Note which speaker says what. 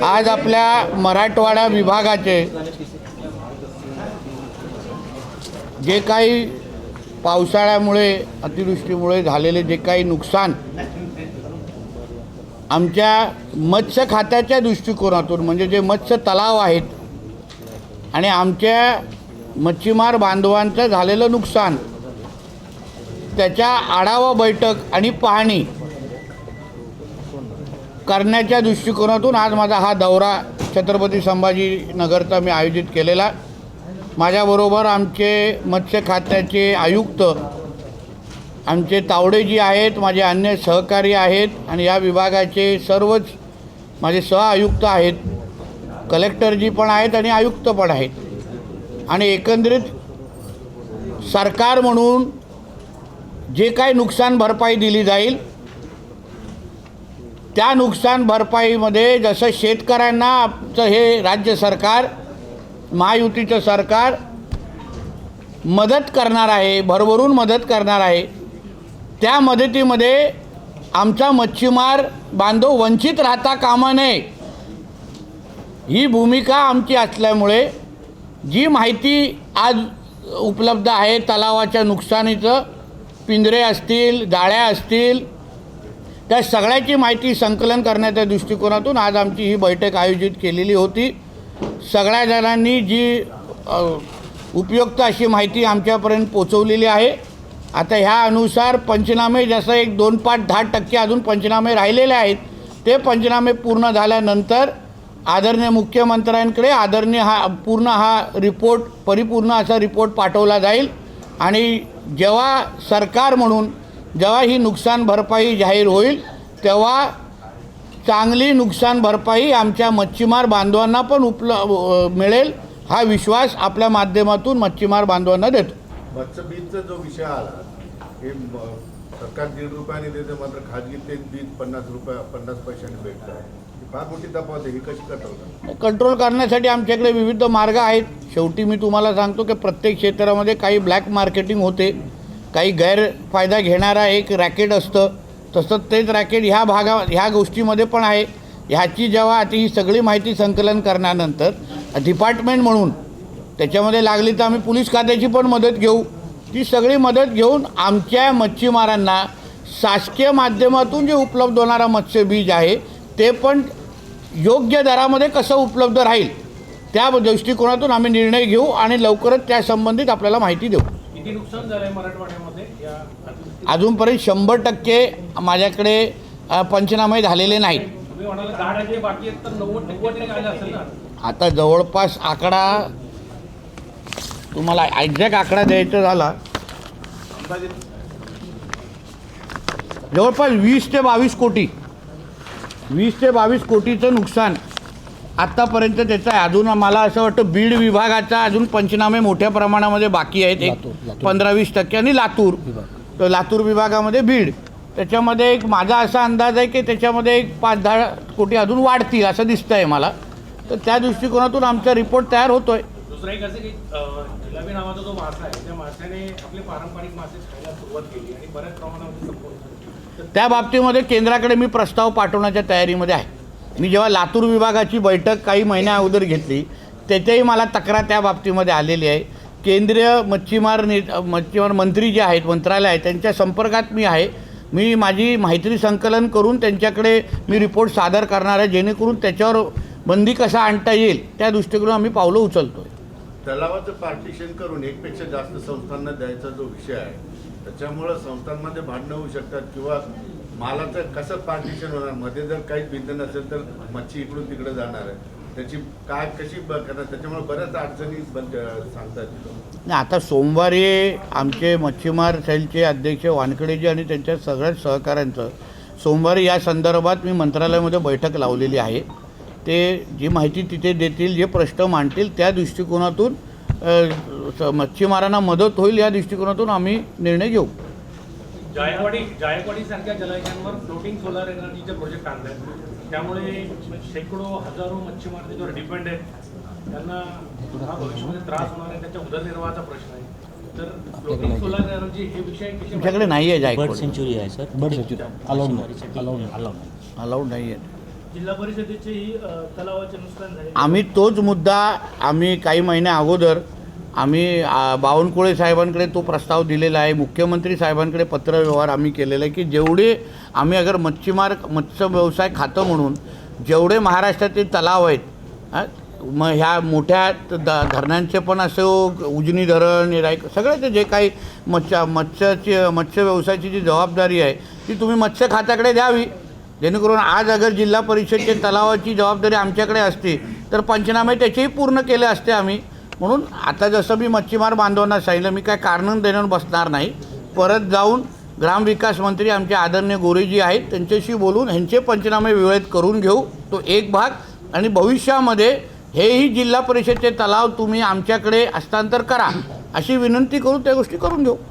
Speaker 1: आज आपल्या मराठवाडा विभागाचे जे काही पावसाळ्यामुळे अतिवृष्टीमुळे झालेले जे काही नुकसान आमच्या मत्स्य खात्याच्या दृष्टिकोनातून म्हणजे जे मत्स्य तलाव आहेत आणि आमच्या मच्छीमार बांधवांचं झालेलं नुकसान त्याच्या आढावा बैठक आणि पाहणी करण्याच्या दृष्टिकोनातून आज माझा हा दौरा छत्रपती संभाजीनगरचा मी आयोजित केलेला. माझ्याबरोबर आमचे मत्स्य खात्याचे आयुक्त आमचे तावडेजी आहेत माझे अन्य सहकारी आहेत आणि या विभागाचे सर्वच माझे सहआयुक्त आहेत. कलेक्टरजी पण आहेत आणि आयुक्त पण आहेत. आणि एकंदरीत सरकार म्हणून जे काही नुकसान भरपाई दिली जाईल त्या नुकसान भरपाईमध्ये जसं शेतकऱ्यांना आमचं हे राज्य सरकार महायुतीचं सरकार मदत करणार आहे भरभरून मदत करणार आहे त्या मदतीमध्ये आमचा मच्छीमार बांधव वंचित राहता कामा नये. ही भूमिका आमची असल्यामुळे जी माहिती आज उपलब्ध आहे तलावाच्या नुकसानीचं पिंजरे असतील जाळ्या असतील त्या सगळ्याची माहिती संकलन करण्याच्या दृष्टिकोनातून आज आमची ही बैठक आयोजित केलेली होती. सगळ्या जणांनी जी उपयुक्त अशी माहिती आमच्यापर्यंत पोचवलेली आहे. आता ह्या अनुसार पंचनामे जसं एक दोन पाच दहा टक्के अजून पंचनामे राहिलेले आहेत ते पंचनामे पूर्ण झाल्यानंतर आदरणीय मुख्यमंत्र्यांकडे आदरणीय हा पूर्ण हा रिपोर्ट परिपूर्ण असा रिपोर्ट पाठवला जाईल. आणि जेव्हा सरकार म्हणून जेव्हा ही नुकसान भरपाई जाहीर होईल तेव्हा चांगली नुकसान भरपाई आमच्या मच्छीमार बांधवांना पण उपल मिळेल हा विश्वास आपल्या माध्यमातून मच्छीमार बांधवांना देतो.
Speaker 2: मत्स्य बीजचा जो विषय आला हे सरकार दीड रुपयाने देते मात्र खाजगी ते बीज पन्नास रुपया पन्नास पैशाने भेटतं. फार मोठी तफावत आहे कशी कटवतात
Speaker 1: कंट्रोल करण्यासाठी आमच्याकडे विविध मार्ग आहेत. शेवटी मी तुम्हाला सांगतो की प्रत्येक क्षेत्रामध्ये काही ब्लॅक मार्केटिंग होते. काही गैरफायदा घेणारा एक रॅकेट असतं. तसंच तेच रॅकेट ह्या भागा ह्या गोष्टीमध्ये पण आहे. ह्याची जेव्हा आता ही सगळी माहिती संकलन करण्यानंतर डिपार्टमेंट म्हणून त्याच्यामध्ये लागली तर आम्ही पोलीस खात्याची पण मदत घेऊ. ती सगळी मदत घेऊन आमच्या मच्छीमारांना शासकीय माध्यमातून जे उपलब्ध होणारा मत्स्यबीज आहे ते पण योग्य दरामध्ये कसं उपलब्ध राहील त्या दृष्टिकोनातून आम्ही निर्णय घेऊ आणि लवकरच त्या संबंधित आपल्याला माहिती देऊ.
Speaker 3: किती नुकसान झालंय मराठवाड्यामध्ये या?
Speaker 1: अजूनपर्यंत शंभर टक्के माझ्याकडे पंचनामे झालेले नाहीत. आता जवळपास आकडा तुम्हाला एक्झॅक्ट आकडा द्यायचा झाला. जवळपास वीस ते बावीस कोटी. वीस ते बावीस कोटीचं नुकसान. आत्तापर्यंत त्याचं आहे अजून मला असं वाटतं बीड विभागाचा अजून पंचनामे मोठ्या प्रमाणामध्ये बाकी आहेत. एक पंधरा वीस टक्के आणि लातूर. तर लातूर विभागामध्ये बीड. त्याच्यामध्ये एक माझा असा अंदाज आहे की त्याच्यामध्ये एक पाच दहा कोटी अजून वाढतील असं दिसतं आहे मला. तर त्या दृष्टिकोनातून आमचा रिपोर्ट तयार होतो आहे
Speaker 3: दुसरं एक असं की अं, जिलाबी नावाचा जो मासा आहे त्या माशाने आपले पारंपरिक मासे खायला सुरुवात केली आणि बऱ्याच प्रमाणामध्ये संपवून तर
Speaker 1: त्या बाबतीमध्ये केंद्राकडे मी प्रस्ताव पाठवण्याच्या तयारीमध्ये आहे. मी जेव्हा लातूर विभागाची बैठक काही महिन्या अगोदर घेतली त्याच्याही मला तक्रार त्या बाबतीमध्ये आलेली आहे. केंद्रीय मच्छीमार नि मच्छीमार मंत्री जे आहेत मंत्रालय आहे त्यांच्या संपर्कात मी आहे. मी माझी माहिती संकलन करून त्यांच्याकडे मी रिपोर्ट सादर करणार आहे जेणेकरून त्याच्यावर बंदी कसा आणता येईल त्या दृष्टिकोनातून आम्ही पावलं उचलतो आहे
Speaker 2: तलावाचं पार्टिशन करून एकपेक्षा जास्त संस्थांना द्यायचा जो विषय आहे त्याच्यामुळं संस्थांमध्ये भांडणं होऊ शकतात किंवा मालाचं कसं पार्टिशन होणार? मध्ये जर काहीच भिंत नसेल तर मच्छी इकडून तिकडे जाणार आहे. त्याची काय कशी करणार? त्याच्यामुळे बऱ्याच अडचणी सांगतात
Speaker 1: नाही आता सोमवारी आमचे मच्छीमार सेलचे अध्यक्ष वानखेडेजी आणि त्यांच्या सगळ्याच सहकाऱ्यांचं सोमवारी या संदर्भात मी मंत्रालयामध्ये बैठक लावलेली आहे. ते जी माहिती तिथे देतील जे प्रश्न मांडतील त्या दृष्टिकोनातून स- मच्छीमारांना मदत होईल या दृष्टिकोनातून आम्ही निर्णय घेऊ.
Speaker 3: जायकवाडी जायकवाडी सारख्या जलाशयांवर फ्लोटिंग सोलार एनर्जीचे प्रोजेक्ट आणले त्यामुळे शेकडो हजारो मच्छीमार त्याच्यावर डिपेंड आहेत त्यांना हा भविष्यामध्ये त्रास होणार आहे त्याच्या उदरनिर्वाहाचा प्रश्न आहे. तर फ्लोटिंग सोलार एनर्जी हे विषय
Speaker 1: तुमच्याकडे नाही आहे
Speaker 4: बर्ड
Speaker 1: जायकवाड
Speaker 4: सेंचुरी आहे सर
Speaker 5: बर्ड सेंचुरी अलाउड नाही. अलाउड नाही.
Speaker 4: अलाउड नाही.
Speaker 1: अलाउड नाही आहे.
Speaker 4: जिल्हा परिषदेचेही अ, तलावाचे नुकसान झाले.
Speaker 1: आम्ही तोच मुद्दा आम्ही काही महिन्या अगोदर आम्ही बावनकुळे साहेबांकडे तो प्रस्ताव दिलेला आहे. मुख्यमंत्री साहेबांकडे पत्रव्यवहार आम्ही केलेला आहे की जेवढे आम्ही अगर मच्छीमार मत्स्य व्यवसाय खातं म्हणून जेवढे महाराष्ट्रातील तलाव आहेत मग ह्या मोठ्या द धरणांचे पण असो उजनी धरण रायक सगळ्याचे जे काही मत्स्य मत्स्याची मत्स्य व्यवसायाची जी जबाबदारी आहे ती तुम्ही मत्स्य खात्याकडे द्यावी. जेणेकरून आज अगर जिल्हा परिषदच्या तलावाची जबाबदारी आमच्याकडे असते तर पंचनामे त्याचेही पूर्ण केले असते आम्ही. म्हणून आता जसं मी मच्छीमार बांधवांना सांगितलं मी काय कारण देण्यावर बसणार नाही. परत जाऊन ग्रामविकास मंत्री आमचे आदरणीय गोरेजी आहेत त्यांच्याशी बोलून ह्यांचे पंचनामे वेळेत करून घेऊ तो एक भाग. आणि भविष्यामध्ये हेही जिल्हा परिषदचे तलाव तुम्ही आमच्याकडे हस्तांतर करा अशी विनंती करून त्या गोष्टी करून घेऊ.